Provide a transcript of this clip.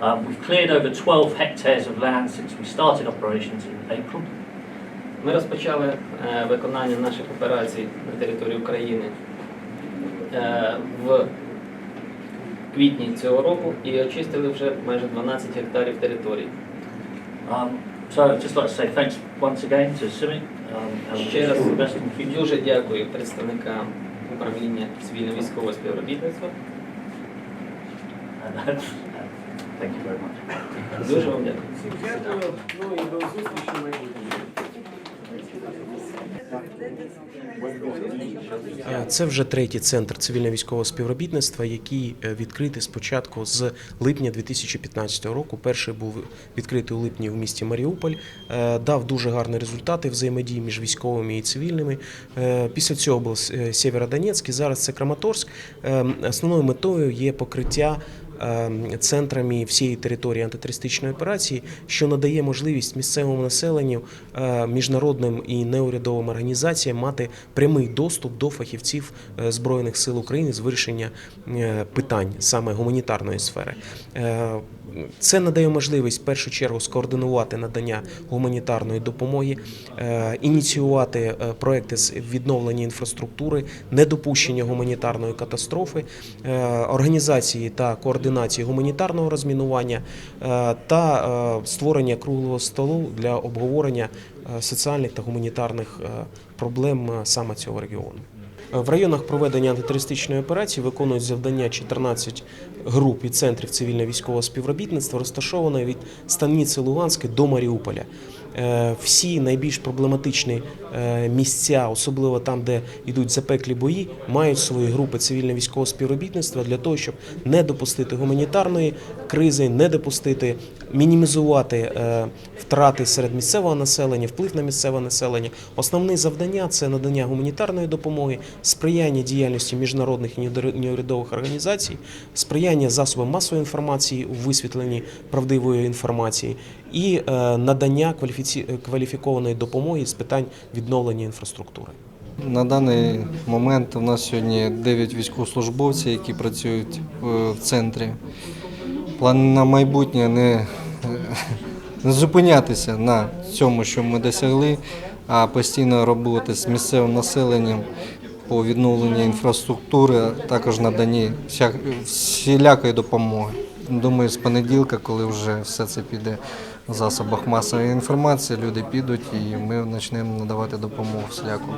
Um, we've cleared over 12 hectares of land since we started operations in April. Ми розпочали е, виконання наших операцій на території України е, в квітні цього року і очистили вже майже 12 гектарів території. Um, so I'd just like to say thanks once again to CIMIC um, and Ще раз all the best in the future. дуже дякую представникам управління цивільно-військового співробітництва. Thank you very much. Дуже вам дякую. Всім дякую. Ну і до зустрічі в. Це вже третій центр цивільно-військового співробітництва, який е, відкритий спочатку з липня 2015 року. Перший був відкритий у липні в місті Маріуполь, е, дав дуже гарні результати взаємодії між військовими і цивільними. Е, Після цього був Сєвєродонецьк, і зараз це Краматорськ. Основною метою є покриття центрами всієї території антитерористичної операції, що надає можливість місцевому населенню, е, міжнародним і неурядовим організаціям мати прямий доступ до фахівців е, Збройних сил України з вирішення е, питань саме гуманітарної сфери. Це надає можливість в першу чергу скоординувати надання гуманітарної допомоги, ініціювати проекти з відновлення інфраструктури, недопущення гуманітарної катастрофи, організації та координації гуманітарного розмінування е, та е, створення круглого столу для обговорення е, соціальних та гуманітарних проблем саме цього регіону. В районах проведення антитерористичної операції виконують завдання 14 груп і центрів цивільно-військового співробітництва, розташованої від Станиці Луганської до Маріуполя. Е, Всі найбільш проблематичні е, місця, особливо там, де йдуть запеклі бої, мають свої групи цивільно-військового співробітництва для того, щоб не допустити гуманітарної кризи, не допустити мінімізувати е, втрати серед місцевого населення, вплив на місцеве населення. Основне завдання це надання гуманітарної допомоги, сприяння діяльності міжнародних і неурядових організацій, сприяння засобам масової інформації у висвітленні правдивої інформації і надання кваліфіці- кваліфікованої допомоги з питань відновлення інфраструктури. На даний момент у нас сьогодні 9 військовослужбовців, які працюють е, в центрі. План на майбутнє не, е, не зупинятися на цьому, що ми досягли, а постійно роботи з місцевим населенням по відновленню інфраструктури, а також наданні всілякої допомоги. Думаю, з понеділка, коли вже все це піде в засобах масової інформації, люди підуть і ми почнемо надавати допомогу всіляку.